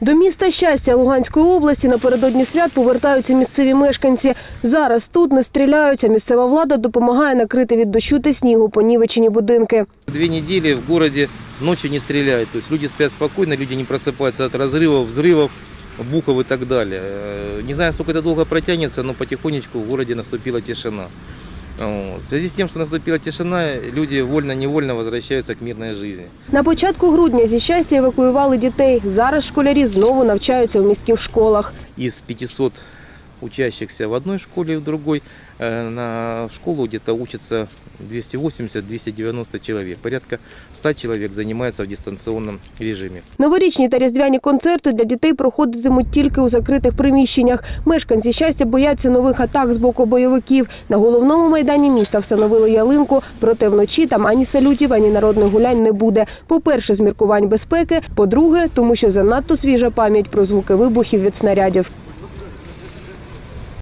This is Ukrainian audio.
До міста щастя Луганської області напередодні свят повертаються місцеві мешканці. Зараз тут не стріляють, а місцева влада допомагає накрити від дощу та снігу понівечені будинки. Две недели в городе ночью не стреляют. То есть люди спят спокойно, люди не просыпаются от разрывов, взрывов, бухов и так далее. Э, Не знаю, сколько это долго протянется, но потихонечку в городе наступила тишина. В связи с тем, что наступила тишина, люди вольно-невольно возвращаются к мирной жизни. На початку грудня зі щастя евакуювали дітей. Зараз школярі знову навчаються у міських школах. Із 500 учащихся в одной школе и в другой, э, на школу где-то учатся 280-290 человек. Порядка 100 человек занимаются в дистанционном режиме. Новорічні та різдвяні концерти для дітей проходитимуть тільки у закритих приміщеннях. Мешканці щастя бояться нових атак з боку бойовиків. На головному майдані міста встановили ялинку, проте вночі там ані салютів, ані народних гулянь не буде. По-перше, з міркувань безпеки. По-друге, тому що занадто свіжа пам'ять про звуки вибухів від снарядів.